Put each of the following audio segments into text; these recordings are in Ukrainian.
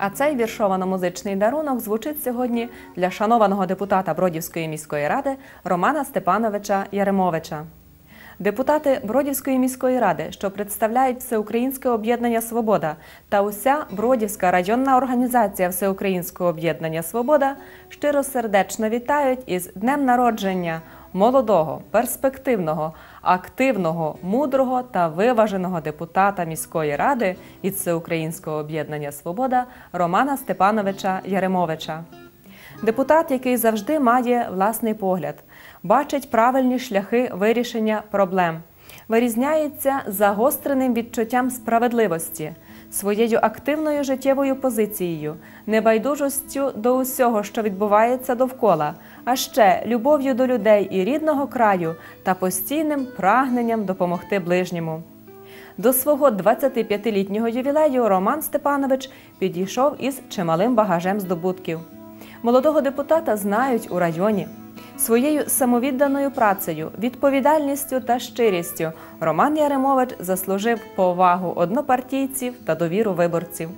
А цей віршовано-музичний дарунок звучить сьогодні для шанованого депутата Бродівської міської ради Романа Степановича Яремовича. Депутати Бродівської міської ради, що представляють Всеукраїнське об'єднання Свобода та уся Бродівська районна організація Всеукраїнського об'єднання Свобода щиросердечно вітають із днем народження молодого, перспективного, активного, мудрого та виваженого депутата міської ради від Всеукраїнського об'єднання Свобода Романа Степановича Яремовича. Депутат, який завжди має власний погляд, бачить правильні шляхи вирішення проблем, вирізняється загостреним відчуттям справедливості, своєю активною життєвою позицією, небайдужостю до усього, що відбувається довкола, а ще любов'ю до людей і рідного краю та постійним прагненням допомогти ближньому. До свого 25-літнього ювілею Роман Степанович підійшов із чималим багажем здобутків. Молодого депутата знають у районі. Своєю самовідданою працею, відповідальністю та щирістю Роман Яремович заслужив повагу однопартійців та довіру виборців.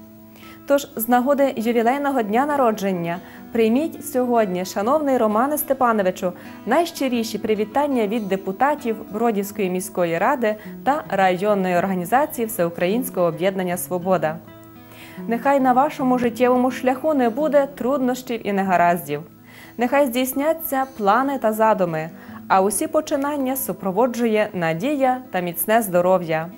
Тож, з нагоди ювілейного дня народження, прийміть сьогодні, шановний Романе Степановичу, найщиріші привітання від депутатів Бродівської міської ради та районної організації Всеукраїнського об'єднання Свобода. Нехай на вашому життєвому шляху не буде труднощів і негараздів. Нехай здійсняться плани та задуми, а усі починання супроводжує надія та міцне здоров'я.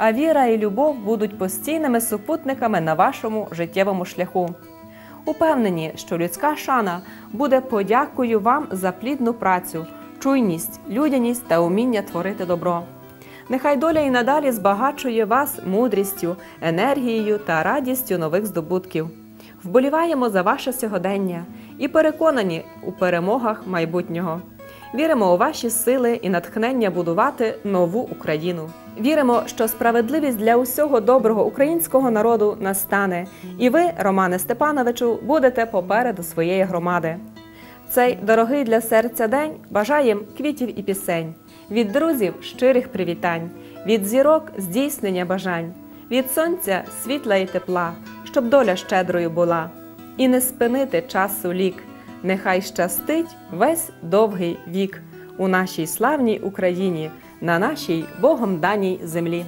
А віра і любов будуть постійними супутниками на вашому життєвому шляху. Упевнені, що людська шана буде подякою вам за плідну працю, чуйність, людяність та уміння творити добро. Нехай доля і надалі збагачує вас мудрістю, енергією та радістю нових здобутків. Вболіваємо за ваше сьогодення і переконані у перемогах майбутнього. Віримо у ваші сили і натхнення будувати нову Україну. Віримо, що справедливість для усього доброго українського народу настане, і ви, Романе Степановичу, будете попереду своєї громади. Цей дорогий для серця день бажаєм квітів і пісень, від друзів щирих привітань, від зірок здійснення бажань, від сонця світла і тепла, щоб доля щедрою була, і не спинити часу лік. Нехай щастить весь довгий вік у нашій славній Україні, на нашій Богом даній землі.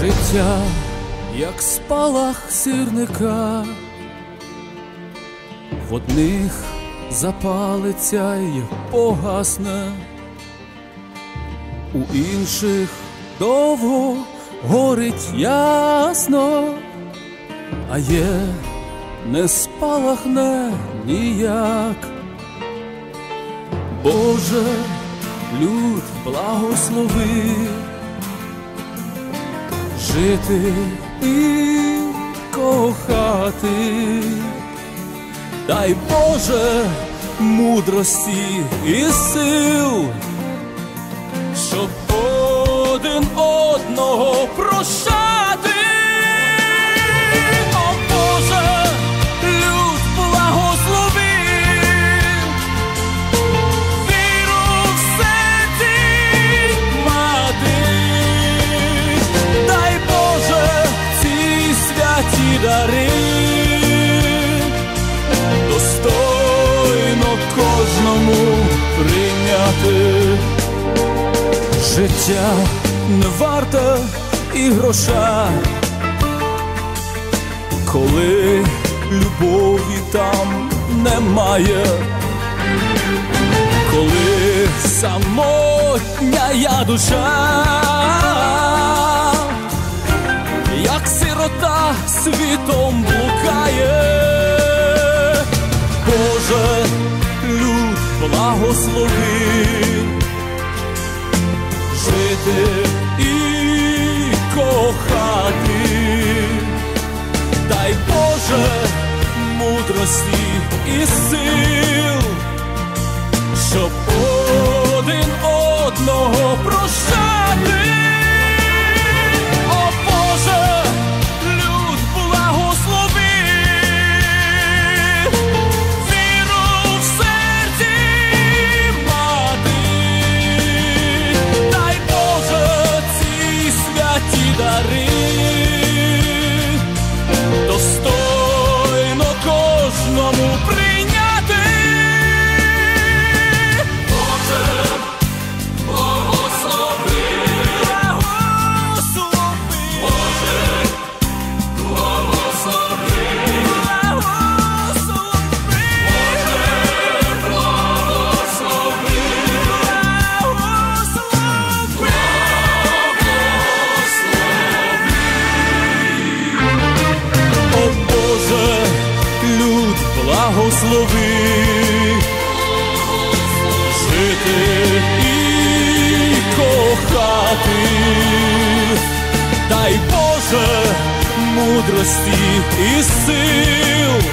Життя, як спалах сірника, в одних запалиться й погасне, у інших довго горить ясно, а є не спалахне ніяк. Боже, люд благослови жити і кохати. Дай Боже мудрості і сил, щоб один одного прощати. Життя не варте і гроша, коли любові там немає, коли самотня я душа, як сирота світом блукає. Боже, люд благослови жити і кохати, дай Боже мудрості і сил, щоб один одного прощати. Благослови, жити і кохати, дай Боже мудрості і сил,